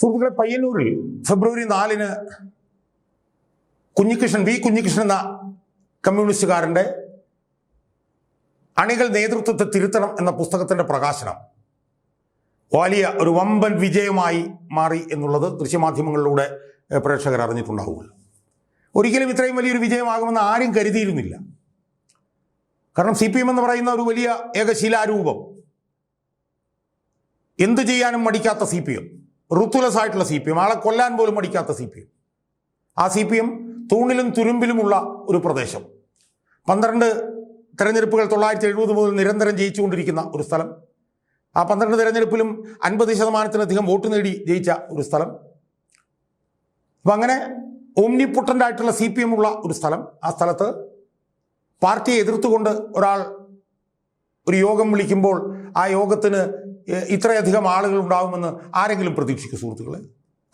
സുഹൃത്തുക്കളെ പയ്യന്നൂരിൽ ഫെബ്രുവരി നാലിന് കുഞ്ഞികൃഷ്ണൻ വി കുഞ്ഞികൃഷ്ണൻ എന്ന കമ്മ്യൂണിസ്റ്റുകാരന്റെ അണികൾ നേതൃത്വത്തെ തിരുത്തണം എന്ന പുസ്തകത്തിന്റെ പ്രകാശനം വലിയ ഒരു വമ്പൻ വിജയമായി മാറി എന്നുള്ളത് ദൃശ്യമാധ്യമങ്ങളിലൂടെ പ്രേക്ഷകർ അറിഞ്ഞിട്ടുണ്ടാവുമല്ലോ ഒരിക്കലും ഇത്രയും വലിയൊരു വിജയമാകുമെന്ന് ആരും കരുതിയിരുന്നില്ല. കാരണം സി പി എം എന്ന് പറയുന്ന ഒരു വലിയ ഏകശിലാരൂപം. എന്ത് ചെയ്യാനും മടിക്കാത്ത സി പി എം. ഋത്തുലസ് ആയിട്ടുള്ള സി പി എം ആളെ കൊല്ലാൻ പോലും മടിക്കാത്ത സി പി എം ആ സി പി എം തൂണിലും തുരുമ്പിലുമുള്ള ഒരു പ്രദേശം. പന്ത്രണ്ട് തെരഞ്ഞെടുപ്പുകൾ തൊള്ളായിരത്തി എഴുപത് മുതൽ നിരന്തരം ജയിച്ചുകൊണ്ടിരിക്കുന്ന ഒരു സ്ഥലം. ആ പന്ത്രണ്ട് തെരഞ്ഞെടുപ്പിലും അൻപത് ശതമാനത്തിലധികം വോട്ട് നേടി ജയിച്ച ഒരു സ്ഥലം. അപ്പം അങ്ങനെ ഓംനിപുട്ടന്റായിട്ടുള്ള സി പി എം ഉള്ള ഒരു സ്ഥലം. ആ സ്ഥലത്ത് പാർട്ടിയെ എതിർത്തുകൊണ്ട് ഒരാൾ ഒരു യോഗം വിളിക്കുമ്പോൾ ആ യോഗത്തിന് ഇത്രയധികം ആളുകൾ ഉണ്ടാകുമെന്ന് ആരെങ്കിലും പ്രതീക്ഷിക്കും സുഹൃത്തുക്കളെ?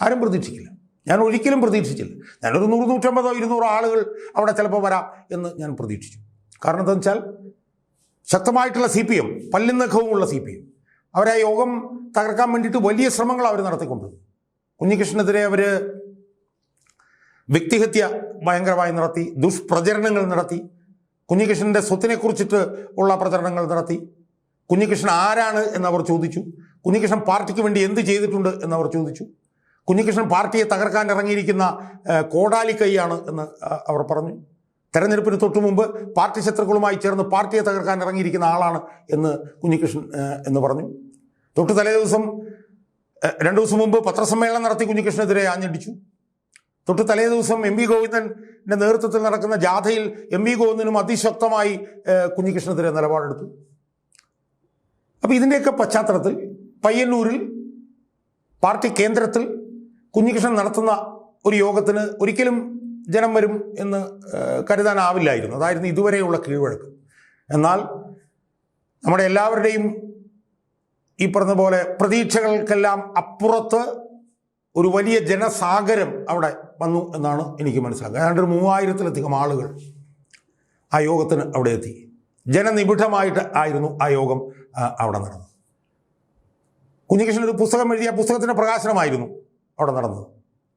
ആരും പ്രതീക്ഷിക്കില്ല. ഞാൻ ഒരിക്കലും പ്രതീക്ഷിച്ചില്ല. ഞാനൊരു നൂറ് നൂറ്റമ്പതോ ഇരുന്നൂറോ ആളുകൾ അവിടെ ചിലപ്പോൾ വരാം എന്ന് ഞാൻ പ്രതീക്ഷിച്ചു. കാരണം എന്താണെന്ന് വെച്ചാൽ ശക്തമായിട്ടുള്ള സി പി എം പല്ലും നഖവുമുള്ള സി പി എം അവരെ യോഗം തകർക്കാൻ വേണ്ടിയിട്ട് വലിയ ശ്രമങ്ങൾ അവർ നടത്തിക്കൊണ്ടിരുന്നു. കുഞ്ഞികൃഷ്ണനെതിരെ അവർ വ്യക്തിഹത്യ ഭയങ്കരമായി നടത്തി ദുഷ്പ്രചരണങ്ങൾ നടത്തി കുഞ്ഞികൃഷ്ണന്റെ സ്വത്തിനെ കുറിച്ചിട്ട് ഉള്ള പ്രചരണങ്ങൾ നടത്തി. കുഞ്ഞികൃഷ്ണൻ ആരാണ് എന്നവർ ചോദിച്ചു. കുഞ്ഞികൃഷ്ണൻ പാർട്ടിക്ക് വേണ്ടി എന്ത് ചെയ്തിട്ടുണ്ട് എന്നവർ ചോദിച്ചു. കുഞ്ഞികൃഷ്ണൻ പാർട്ടിയെ തകർക്കാൻ ഇറങ്ങിയിരിക്കുന്ന കോടാലി കൈയാണ് എന്ന് അവർ പറഞ്ഞു. തെരഞ്ഞെടുപ്പിന് തൊട്ടു മുമ്പ് പാർട്ടി ശത്രുക്കളുമായി ചേർന്ന് പാർട്ടിയെ തകർക്കാൻ ഇറങ്ങിയിരിക്കുന്ന ആളാണ് എന്ന് കുഞ്ഞികൃഷ്ണൻ എന്ന് പറഞ്ഞു. തൊട്ട് തലേ ദിവസം രണ്ടു ദിവസം മുമ്പ് പത്രസമ്മേളനം നടത്തി കുഞ്ഞികൃഷ്ണനെതിരെ ആഞ്ഞടിച്ചു. തൊട്ട് തലേ ദിവസം എം വി ഗോവിന്ദന്റെ നേതൃത്വത്തിൽ നടക്കുന്ന ജാഥയിൽ എം വി ഗോവിന്ദനും അതിശക്തമായി കുഞ്ഞികൃഷ്ണനെതിരെ നിലപാടെടുത്തു. അപ്പോൾ ഇതിന്റെയൊക്കെ പശ്ചാത്തലത്തിൽ പയ്യന്നൂരിൽ പാർട്ടി കേന്ദ്രത്തിൽ കുഞ്ഞികൃഷ്ണൻ നടത്തുന്ന ഒരു യോഗത്തിന് ഒരിക്കലും ജനം വരും എന്ന് കരുതാനാവില്ലായിരുന്നു. അതായിരുന്നു ഇതുവരെയുള്ള കീഴ്വഴക്ക്. എന്നാൽ നമ്മുടെ എല്ലാവരുടെയും ഈ പറഞ്ഞ പോലെ പ്രതീക്ഷകൾക്കെല്ലാം അപ്പുറത്ത് ഒരു വലിയ ജനസാഗരം അവിടെ വന്നു എന്നാണ് എനിക്ക് മനസ്സിലാക്കുക ഏതാണ്ട് ഒരു മൂവായിരത്തിലധികം ആളുകൾ ആ യോഗത്തിന് അവിടെ എത്തി. ജനനിബിഡമായിട്ട് ആയിരുന്നു ആ യോഗം. അവിടെ നടന്നു. കുഞ്ഞികൃഷ്ണൻ ഒരു പുസ്തകം എഴുതിയ പുസ്തകത്തിന്റെ പ്രകാശനമായിരുന്നു അവിടെ നടന്നത്.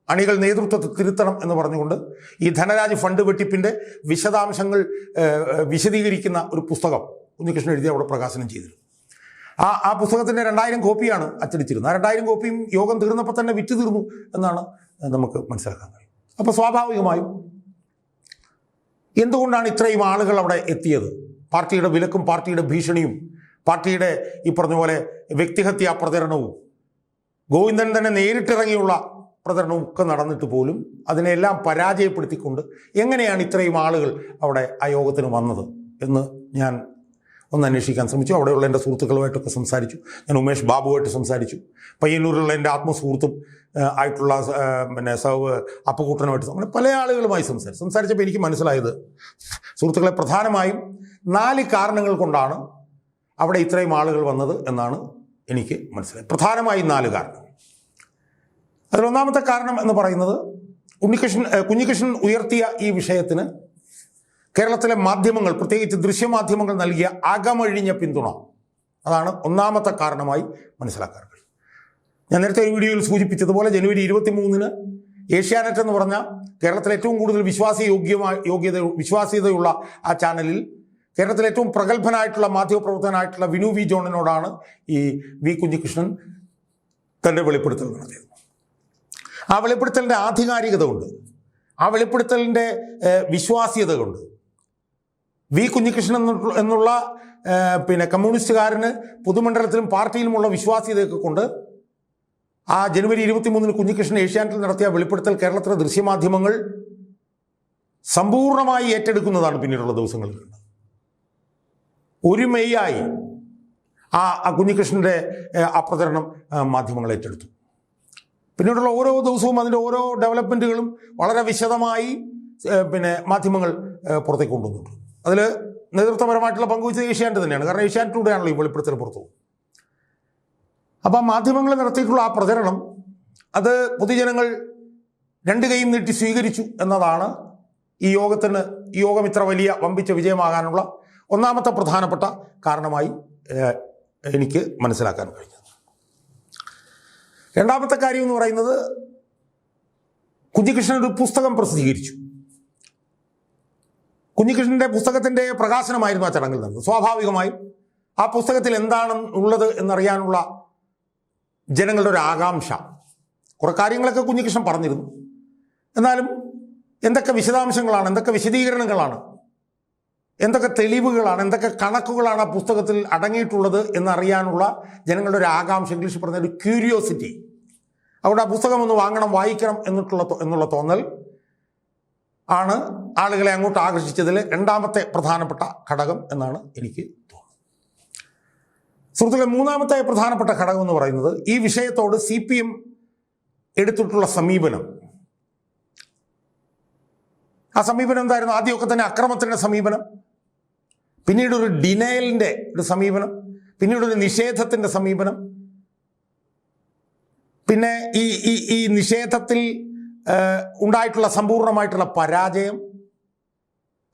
അണികൾ നേതൃത്വത്തെ തിരുത്തണം എന്ന് പറഞ്ഞുകൊണ്ട് ഈ ധനരാജ് ഫണ്ട് വെട്ടിപ്പിന്റെ വിശദാംശങ്ങൾ വിശദീകരിക്കുന്ന ഒരു പുസ്തകം കുഞ്ഞികൃഷ്ണൻ എഴുതി അവിടെ പ്രകാശനം ചെയ്തിരുന്നു. ആ ആ പുസ്തകത്തിന്റെ രണ്ടായിരം കോപ്പിയാണ് അച്ചടിച്ചിരുന്നത്. ആ രണ്ടായിരം കോപ്പിയും യോഗം തീർന്നപ്പോൾ തന്നെ വിറ്റു തീർന്നു എന്നാണ് നമുക്ക് മനസ്സിലാക്കാൻ കഴിയും അപ്പോൾ സ്വാഭാവികമായും എന്തുകൊണ്ടാണ് ഇത്രയും ആളുകൾ അവിടെ എത്തിയത്? പാർട്ടിയുടെ വിലക്കും പാർട്ടിയുടെ ഭീഷണിയും പാർട്ടിയുടെ ഈ പറഞ്ഞ പോലെ വ്യക്തിഹത്യാ പ്രചരണവും ഗോവിന്ദൻ തന്നെ നേരിട്ടിറങ്ങിയുള്ള പ്രചരണവും ഒക്കെ നടന്നിട്ട് പോലും അതിനെല്ലാം പരാജയപ്പെടുത്തിക്കൊണ്ട് എങ്ങനെയാണ് ഇത്രയും ആളുകൾ അവിടെ ആ യോഗത്തിന് വന്നത് എന്ന് ഞാൻ ഒന്ന് അന്വേഷിക്കാൻ ശ്രമിച്ചു. അവിടെയുള്ള എന്റെ സുഹൃത്തുക്കളുമായിട്ടൊക്കെ സംസാരിച്ചു. ഞാൻ ഉമേഷ് ബാബുവായിട്ട് സംസാരിച്ചു. പയ്യന്നൂരിലുള്ള എന്റെ ആത്മസുഹൃത്തും ആയിട്ടുള്ള പിന്നെ സൗ അപ്പുകൂട്ടനുമായിട്ട് അങ്ങനെ പല ആളുകളുമായി സംസാരിച്ചു. സംസാരിച്ചപ്പോൾ എനിക്ക് മനസ്സിലായത് സുഹൃത്തുക്കളെ പ്രധാനമായും നാല് കാരണങ്ങൾ കൊണ്ടാണ് അവിടെ ഇത്രയും ആളുകൾ വന്നത് എന്നാണ് എനിക്ക് മനസ്സിലായത് പ്രധാനമായും നാല് കാരണം. അതിലൊന്നാമത്തെ കാരണം എന്ന് പറയുന്നത് ഉണ്ണികൃഷ്ണൻ കുഞ്ഞികൃഷ്ണൻ ഉയർത്തിയ ഈ വിഷയത്തിന് കേരളത്തിലെ മാധ്യമങ്ങൾ പ്രത്യേകിച്ച് ദൃശ്യമാധ്യമങ്ങൾ നൽകിയ അകമഴിഞ്ഞ പിന്തുണ. അതാണ് ഒന്നാമത്തെ കാരണമായി മനസ്സിലാക്കാൻ കഴിയും ഞാൻ നേരത്തെ ഒരു വീഡിയോയിൽ സൂചിപ്പിച്ചതുപോലെ ജനുവരി ഇരുപത്തി മൂന്നിന് ഏഷ്യാനെറ്റ് എന്ന് പറഞ്ഞ കേരളത്തിലെ ഏറ്റവും കൂടുതൽ വിശ്വാസ യോഗ്യമായ യോഗ്യത വിശ്വാസ്യതയുള്ള ആ ചാനലിൽ കേരളത്തിലെ ഏറ്റവും പ്രഗത്ഭനായിട്ടുള്ള മാധ്യമപ്രവർത്തകനായിട്ടുള്ള വിനു വി ജോണിനോടാണ് ഈ വി കുഞ്ഞികൃഷ്ണൻ തന്റെ വെളിപ്പെടുത്തൽ നടത്തിയത്. ആ വെളിപ്പെടുത്തലിന്റെ ആധികാരികത ഉണ്ട് ആ വെളിപ്പെടുത്തലിന്റെ വിശ്വാസ്യത ഉണ്ട് വി കുഞ്ഞികൃഷ്ണൻ എന്നുള്ള- പിന്നെ കമ്മ്യൂണിസ്റ്റുകാരന് പൊതുമണ്ഡലത്തിലും പാർട്ടിയിലുമുള്ള വിശ്വാസ്യതയൊക്കെ കൊണ്ട് ആ ജനുവരി ഇരുപത്തി മൂന്നിന് കുഞ്ഞികൃഷ്ണൻ ഏഷ്യാനെറ്റിൽ നടത്തിയ വെളിപ്പെടുത്തൽ കേരളത്തിലെ ദൃശ്യമാധ്യമങ്ങൾ സമ്പൂർണമായി ഏറ്റെടുക്കുന്നതാണ് പിന്നീടുള്ള ദിവസങ്ങളിൽ കണ്ടത് ഒരു മെയ്യായി ആ കുഞ്ഞികൃഷ്ണന്റെ ആ പ്രചരണം മാധ്യമങ്ങൾ ഏറ്റെടുത്തു. പിന്നീടുള്ള ഓരോ ദിവസവും അതിന്റെ ഓരോ ഡെവലപ്മെന്റുകളും വളരെ വിശദമായി പിന്നെ മാധ്യമങ്ങൾ പുറത്തേക്ക് കൊണ്ടുവന്നിട്ടുണ്ട്. അതിൽ നേതൃത്വപരമായിട്ടുള്ള പങ്കുവച്ചത് ഏഷ്യാനെറ്റ് തന്നെയാണ്. കാരണം ഏഷ്യാനെറ്റിലൂടെയാണല്ലോ ഈ വെളിപ്പെടുത്തൽ പുറത്തു അപ്പോൾ മാധ്യമങ്ങൾ നടത്തിയിട്ടുള്ള ആ പ്രചരണം അത് പൊതുജനങ്ങൾ രണ്ട് കൈയും നീട്ടി സ്വീകരിച്ചു എന്നതാണ് ഈ യോഗത്തിന് ഈ യോഗം ഇത്ര വലിയ വമ്പിച്ച വിജയമാകാനുള്ള ഒന്നാമത്തെ പ്രധാനപ്പെട്ട കാരണമായി എനിക്ക് മനസ്സിലാക്കാൻ കഴിഞ്ഞത്. രണ്ടാമത്തെ കാര്യം എന്ന് പറയുന്നത് കുഞ്ഞികൃഷ്ണൻ ഒരു പുസ്തകം പ്രസിദ്ധീകരിച്ചു. കുഞ്ഞികൃഷ്ണന്റെ പുസ്തകത്തിന്റെ പ്രകാശനമായിരുന്നു ആ ചടങ്ങിൽ നടന്നത്. സ്വാഭാവികമായും ആ പുസ്തകത്തിൽ എന്താണ് ഉള്ളത് എന്നറിയാനുള്ള ജനങ്ങളുടെ ഒരു ആകാംക്ഷ. കുറെ കാര്യങ്ങളൊക്കെ കുഞ്ഞികൃഷ്ണൻ പറഞ്ഞിരുന്നു. എന്നാലും എന്തൊക്കെ വിശദാംശങ്ങളാണ് എന്തൊക്കെ വിശദീകരണങ്ങളാണ് എന്തൊക്കെ തെളിവുകളാണ് എന്തൊക്കെ കണക്കുകളാണ് ആ പുസ്തകത്തിൽ അടങ്ങിയിട്ടുള്ളത് എന്നറിയാനുള്ള ജനങ്ങളുടെ ഒരു ആകാംക്ഷ ഇംഗ്ലീഷ് പറഞ്ഞ ഒരു ക്യൂരിയോസിറ്റി അവിടെ ആ പുസ്തകം ഒന്ന് വാങ്ങണം വായിക്കണം എന്നിട്ടുള്ള എന്നുള്ള തോന്നൽ ആണ് ആളുകളെ അങ്ങോട്ട് ആകർഷിച്ചതിൽ രണ്ടാമത്തെ പ്രധാനപ്പെട്ട ഘടകം എന്നാണ് എനിക്ക് തോന്നുന്നത്. സുഹൃത്തുക്കളെ മൂന്നാമത്തെ പ്രധാനപ്പെട്ട ഘടകം എന്ന് പറയുന്നത് ഈ വിഷയത്തോട് സി പി എം എടുത്തിട്ടുള്ള സമീപനം. ആ സമീപനം എന്തായിരുന്നു? ആദ്യമൊക്കെ തന്നെ അക്രമത്തിന്റെ സമീപനം. പിന്നീട് ഒരു ഡിനയലിന്റെ ഒരു സമീപനം പിന്നീട് ഒരു നിഷേധത്തിന്റെ സമീപനം. പിന്നെ ഈ ഈ ഈ നിഷേധത്തിൽ ഉണ്ടായിട്ടുള്ള സമ്പൂർണമായിട്ടുള്ള പരാജയം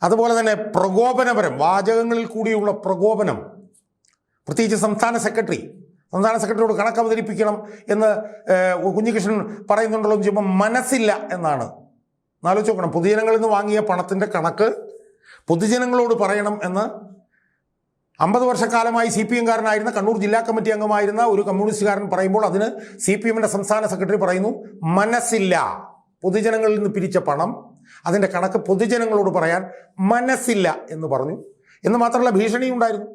അതുപോലെ തന്നെ പ്രകോപനപരം വാചകങ്ങളിൽ കൂടിയുള്ള പ്രകോപനം. പ്രത്യേകിച്ച് സംസ്ഥാന സെക്രട്ടറി സംസ്ഥാന സെക്രട്ടറിയോട് കണക്ക് അവതരിപ്പിക്കണം എന്ന് കുഞ്ഞികൃഷ്ണൻ പറയുന്നുണ്ടല്ലോ എന്ന് ചോദിക്കുമ്പോൾ മനസ്സില്ല എന്നാണ്. ആലോചിച്ച് നോക്കണം. പൊതുജനങ്ങളിൽ നിന്ന് വാങ്ങിയ പണത്തിന്റെ കണക്ക് പൊതുജനങ്ങളോട് പറയണം എന്ന് അമ്പത് വർഷക്കാലമായി സി പി എംകാരനായിരുന്ന കണ്ണൂർ ജില്ലാ കമ്മിറ്റി അംഗമായിരുന്ന ഒരു കമ്മ്യൂണിസ്റ്റുകാരൻ പറയുമ്പോൾ അതിന് സി പി എമ്മിന്റെ സംസ്ഥാന സെക്രട്ടറി പറയുന്നു മനസ്സില്ല. പൊതുജനങ്ങളിൽ നിന്ന് പിരിച്ച പണം അതിന്റെ കണക്ക് പൊതുജനങ്ങളോട് പറയാൻ മനസ്സില്ല എന്ന് പറഞ്ഞു. എന്ന് മാത്രമല്ല ഭീഷണിയും ഉണ്ടായിരുന്നു.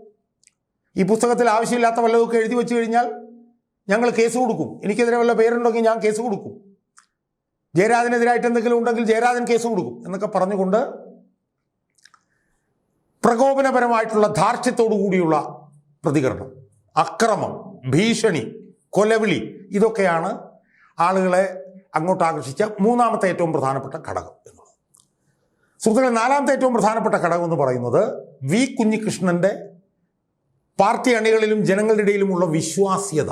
ഈ പുസ്തകത്തിൽ ആവശ്യമില്ലാത്ത വല്ലതൊക്കെ എഴുതി വെച്ച് കഴിഞ്ഞാൽ ഞങ്ങൾ കേസ് കൊടുക്കും. എനിക്കെതിരെ വല്ല പേരുണ്ടെങ്കിൽ ഞാൻ കേസ് കൊടുക്കും. ജയരാജനെതിരായിട്ട് എന്തെങ്കിലും ഉണ്ടെങ്കിൽ ജയരാജൻ കേസ് കൊടുക്കും എന്നൊക്കെ പറഞ്ഞുകൊണ്ട് പ്രകോപനപരമായിട്ടുള്ള ധാർഷ്ട്യത്തോടു കൂടിയുള്ള പ്രതികരണം. അക്രമം ഭീഷണി കൊലവിളി ഇതൊക്കെയാണ് ആളുകളെ അങ്ങോട്ട് ആകർഷിച്ച മൂന്നാമത്തെ ഏറ്റവും പ്രധാനപ്പെട്ട ഘടകം എന്നുള്ളത്. സുഹൃത്തുക്കളെ നാലാമത്തെ ഏറ്റവും പ്രധാനപ്പെട്ട ഘടകം എന്ന് പറയുന്നത് വി കുഞ്ഞികൃഷ്ണന്റെ പാർട്ടി അണികളിലും ജനങ്ങളുടെ ഇടയിലുമുള്ള വിശ്വാസ്യത.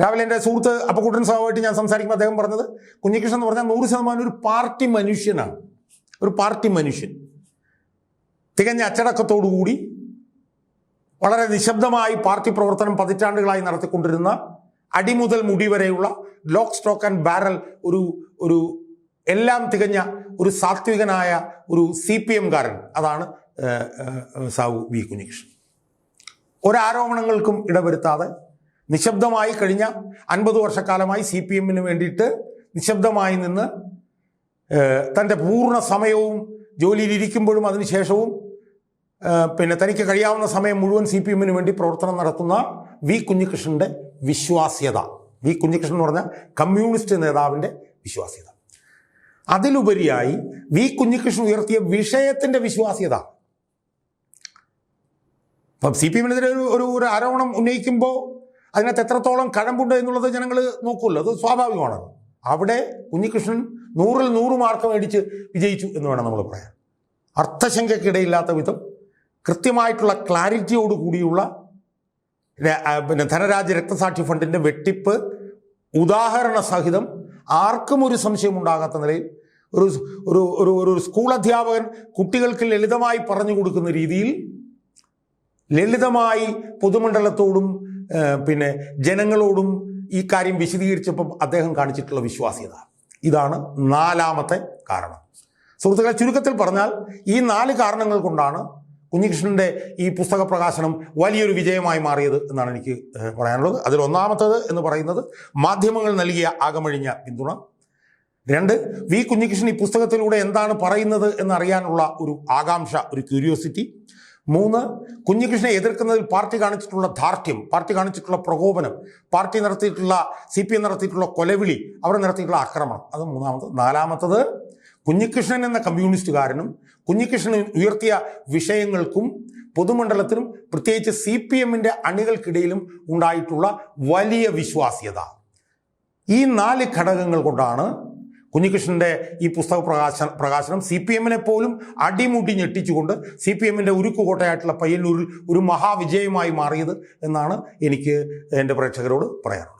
രാവിലെ എന്റെ സുഹൃത്ത് അപ്പക്കുട്ടൻ സഹമായിട്ട് ഞാൻ സംസാരിക്കുമ്പോൾ അദ്ദേഹം പറഞ്ഞത് കുഞ്ഞികൃഷ്ണൻ എന്ന് പറഞ്ഞാൽ നൂറ് ശതമാനം ഒരു പാർട്ടി മനുഷ്യനാണ്. ഒരു പാർട്ടി മനുഷ്യൻ. തികഞ്ഞ അച്ചടക്കത്തോടുകൂടി വളരെ നിശബ്ദമായി പാർട്ടി പ്രവർത്തനം പതിറ്റാണ്ടുകളായി നടത്തിക്കൊണ്ടിരുന്ന അടിമുതൽ മുടി വരെയുള്ള ലോക്ക് സ്റ്റോക്ക് ആൻഡ് ബാരൽ ഒരു ഒരു എല്ലാം തികഞ്ഞ ഒരു സാത്വികനായ ഒരു സി പി എംകാരൻ. അതാണ് സാവു വി കുഞ്ഞികൃഷ്ണൻ. ഒരാരോപണങ്ങൾക്കും ഇടവരുത്താതെ നിശബ്ദമായി കഴിഞ്ഞ അൻപത് വർഷക്കാലമായി സി പി എമ്മിന് വേണ്ടിയിട്ട് നിശബ്ദമായി നിന്ന് തന്റെ പൂർണ സമയവും ജോലിയിലിരിക്കുമ്പോഴും അതിനുശേഷവും പിന്നെ തനിക്ക് കഴിയാവുന്ന സമയം മുഴുവൻ സി പി എമ്മിന് വേണ്ടി പ്രവർത്തനം നടത്തുന്ന വി കുഞ്ഞികൃഷ്ണന്റെ വിശ്വാസ്യത. വി കുഞ്ഞികൃഷ്ണൻ എന്ന് പറഞ്ഞ കമ്മ്യൂണിസ്റ്റ് നേതാവിന്റെ വിശ്വാസ്യത. അതിലുപരിയായി വി കുഞ്ഞികൃഷ്ണൻ ഉയർത്തിയ വിഷയത്തിന്റെ വിശ്വാസ്യത. അപ്പം സി പി എമ്മിനെതിരെ ഒരു ഒരു ആരോപണം ഉന്നയിക്കുമ്പോൾ അതിനകത്ത് എത്രത്തോളം കഴമ്പുണ്ട് എന്നുള്ളത് ജനങ്ങൾ നോക്കുമല്ലോ അത് സ്വാഭാവികമാണ്. അവിടെ കുഞ്ഞികൃഷ്ണൻ നൂറിൽ നൂറ് മാർക്ക് മേടിച്ച് വിജയിച്ചു എന്ന് വേണം നമ്മൾ പറയാൻ. അർത്ഥശങ്കയ്ക്കിടയില്ലാത്ത വിധം കൃത്യമായിട്ടുള്ള ക്ലാരിറ്റിയോട് കൂടിയുള്ള പിന്നെ ധനരാജ്യ രക്തസാക്ഷി ഫണ്ടിന്റെ വെട്ടിപ്പ് ഉദാഹരണ സഹിതം ആർക്കും ഒരു സംശയം ഉണ്ടാകാത്ത നിലയിൽ ഒരു ഒരു ഒരു ഒരു സ്കൂൾ അധ്യാപകൻ കുട്ടികൾക്ക് ലളിതമായി പറഞ്ഞു കൊടുക്കുന്ന രീതിയിൽ ലളിതമായി പൊതുമണ്ഡലത്തോടും പിന്നെ ജനങ്ങളോടും ഈ കാര്യം വിശദീകരിച്ചപ്പം അദ്ദേഹം കാണിച്ചിട്ടുള്ള വിശ്വാസ്യത. ഇതാണ് നാലാമത്തെ കാരണം. സുഹൃത്തുക്കളെ ചുരുക്കത്തിൽ പറഞ്ഞാൽ ഈ നാല് കാരണങ്ങൾ കൊണ്ടാണ് കുഞ്ഞികൃഷ്ണന്റെ ഈ പുസ്തക പ്രകാശനം വലിയൊരു വിജയമായി മാറിയത് എന്നാണ് എനിക്ക് പറയാനുള്ളത്. അതിൽ ഒന്നാമത്തത് എന്ന് പറയുന്നത് മാധ്യമങ്ങൾ നൽകിയ ആകമഴിഞ്ഞ പിന്തുണ. രണ്ട് വി കുഞ്ഞികൃഷ്ണൻ ഈ പുസ്തകത്തിലൂടെ എന്താണ് പറയുന്നത് എന്നറിയാനുള്ള ഒരു ആകാംക്ഷ ഒരു ക്യൂരിയോസിറ്റി. മൂന്ന് കുഞ്ഞികൃഷ്ണനെ എതിർക്കുന്നതിൽ പാർട്ടി കാണിച്ചിട്ടുള്ള ധാർഷ്ട്യം പാർട്ടി കാണിച്ചിട്ടുള്ള പ്രകോപനം പാർട്ടി നടത്തിയിട്ടുള്ള സി പി എം നടത്തിയിട്ടുള്ള കൊലവിളി അവർ നടത്തിയിട്ടുള്ള ആക്രമണം. അത് മൂന്നാമത് നാലാമത്തത് കുഞ്ഞികൃഷ്ണൻ എന്ന കമ്മ്യൂണിസ്റ്റുകാരനും കുഞ്ഞികൃഷ്ണൻ ഉയർത്തിയ വിഷയങ്ങൾക്കും പൊതുമണ്ഡലത്തിനും പ്രത്യേകിച്ച് സി പി എമ്മിന്റെ അണികൾക്കിടയിലും ഉണ്ടായിട്ടുള്ള വലിയ വിശ്വാസ്യത. ഈ നാല് ഘടകങ്ങൾ കൊണ്ടാണ് കുഞ്ഞികൃഷ്ണന്റെ ഈ പുസ്തക പ്രകാശന പ്രകാശനം സി പി എമ്മിനെ പോലും അടിമുടി ഞെട്ടിച്ചുകൊണ്ട് സി പി എമ്മിന്റെ ഉരുക്കുകോട്ടയായിട്ടുള്ള പയ്യന്നൂരിൽ ഒരു മഹാവിജയമായി മാറിയത് എന്നാണ് എനിക്ക് എന്റെ പ്രേക്ഷകരോട് പറയാനുള്ളത്.